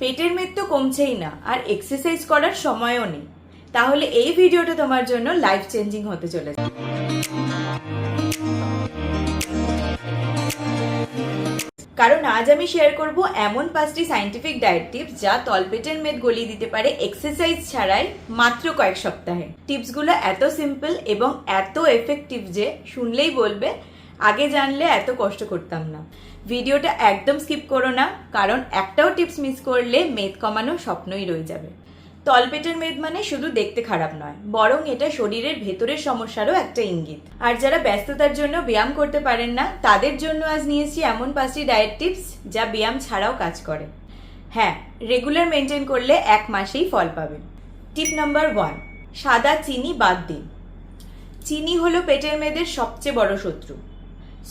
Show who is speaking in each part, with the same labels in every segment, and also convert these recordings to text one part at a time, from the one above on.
Speaker 1: পেটের মেদ তো কমছেই না, আর এক্সারসাইজ করার সময়ও নেই। তাহলে এই ভিডিওটা তোমার জন্য লাইফ চেঞ্জিং হতে চলেছে। কারণ আজ আমি শেয়ার করব এমন পাঁচটি সাইন্টিফিক ডায়েট টিপস যা তলপেটের মেদ গলিয়ে দিতে পারে এক্সারসাইজ ছাড়াই মাত্র কয়েক সপ্তাহে। টিপসগুলো এত সিম্পল এবং এত এফেক্টিভ যে শুনলেই বলবে, আগে জানলে এত কষ্ট করতাম না। ভিডিওটা একদম স্কিপ করো না, কারণ একটাও টিপস মিস করলে মেদ কমানো স্বপ্নই রয়ে যাবে। তলপেটের মেদ মানে শুধু দেখতে খারাপ নয়, বরং এটা শরীরের ভেতরের সমস্যারও একটা ইঙ্গিত। আর যারা ব্যস্ততার জন্য ব্যায়াম করতে পারেন না, তাদের জন্য আজ নিয়েছি এমন পাঁচটি ডায়েট টিপস যা ব্যায়াম ছাড়াও কাজ করে। হ্যাঁ রেগুলার মেনটেন করলে এক মাসেই ফল পাবেন টিপ নাম্বার ওয়ান সাদা চিনি বাদ দিন। চিনি হলো পেটের মেয়েদের সবচেয়ে বড় শত্রু।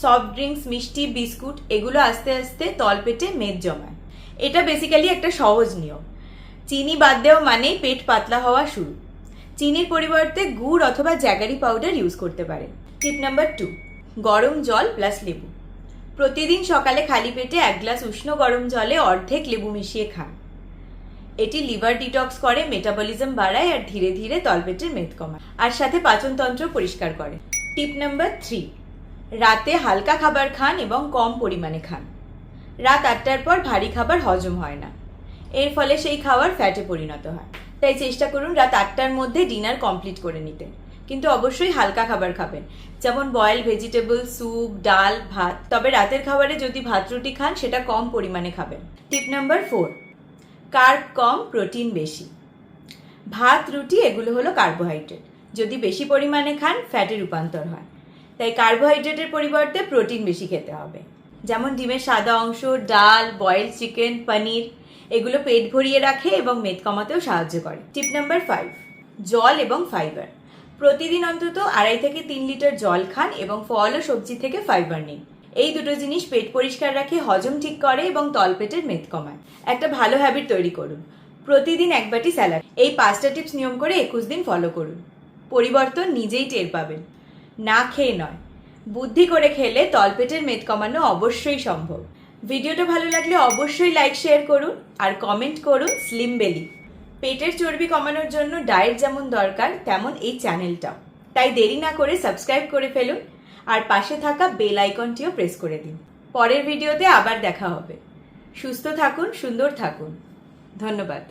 Speaker 1: সফট ড্রিঙ্কস মিষ্টি, বিস্কুট, এগুলো আস্তে আস্তে তলপেটে মেদ জমায়। এটা বেসিক্যালি একটা সহজ নিয়ম। চিনি বাদ দেওয়া মানেই পেট পাতলা হওয়া শুরু। চিনির পরিবর্তে গুড় অথবা জ্যাগারি পাউডার ইউজ করতে পারেন। টিপ নাম্বার টু গরম জল প্লাস লেবু। প্রতিদিন সকালে খালি পেটে এক গ্লাস উষ্ণ গরম জলে অর্ধেক লেবু মিশিয়ে খান। এটি লিভার ডিটক্স করে মেটাবলিজম বাড়ায় আর ধীরে ধীরে তলপেটের মেদ কমায়। আর সাথে পাচনতন্ত্র পরিষ্কার করে। টিপ নাম্বার থ্রি রাতে হালকা খাবার খান এবং কম পরিমাণে খান। রাত আটটার পর ভারী খাবার হজম হয় না। এর ফলে সেই খাবার ফ্যাটে পরিণত হয়। তাই চেষ্টা করুন রাত আটটার মধ্যে ডিনার কমপ্লিট করে নিতে। কিন্তু অবশ্যই হালকা খাবার খাবেন। যেমন বয়েল ভেজিটেবল, স্যুপ, ডাল, ভাত। তবে রাতের খাবারে যদি ভাত রুটি খান, সেটা কম পরিমাণে খাবেন। টিপ নাম্বার ফোর, কার্ব কম প্রোটিন বেশি। ভাত, রুটি, এগুলো হলো কার্বোহাইড্রেট। যদি বেশি পরিমাণে খান, ফ্যাটে রূপান্তর হয়। তাই কার্বোহাইড্রেটের পরিবর্তে প্রোটিন বেশি খেতে হবে। যেমন ডিমের সাদা অংশ, ডাল বয়েল চিকেন পনির, এগুলো পেট ভরিয়ে রাখে এবং মেদ কমাতেও সাহায্য করে। টিপ নাম্বার ফাইভ জল এবং ফাইবার প্রতিদিন অন্তত আড়াই থেকে তিন লিটার জল খান এবং ফল ও সবজি থেকে ফাইবার নিন। এই দুটো জিনিস পেট পরিষ্কার রাখে, হজম ঠিক করে এবং তলপেটের মেদ কমায়। একটা ভালো হ্যাবিট তৈরি করুন। প্রতিদিন এক বাটি স্যালাড এই পাঁচটা টিপস নিয়ম করে একুশ দিন ফলো করুন। পরিবর্তন নিজেই টের পাবেন। না খেয়ে নয়। বুদ্ধি করে খেলে তলপেটের মেদ কমানো অবশ্যই সম্ভব। ভিডিওটা ভালো লাগলে অবশ্যই লাইক শেয়ার করুন আর কমেন্ট করুন স্লিম বেলি পেটের চর্বি কমানোর জন্য ডায়েট যেমন দরকার, তেমন এই চ্যানেলটাও তাই দেরি না করে সাবস্ক্রাইব করে ফেলুন আর পাশে থাকা বেল আইকনটিও প্রেস করে দিন। পরের ভিডিওতে আবার দেখা হবে। সুস্থ থাকুন, সুন্দর থাকুন। ধন্যবাদ।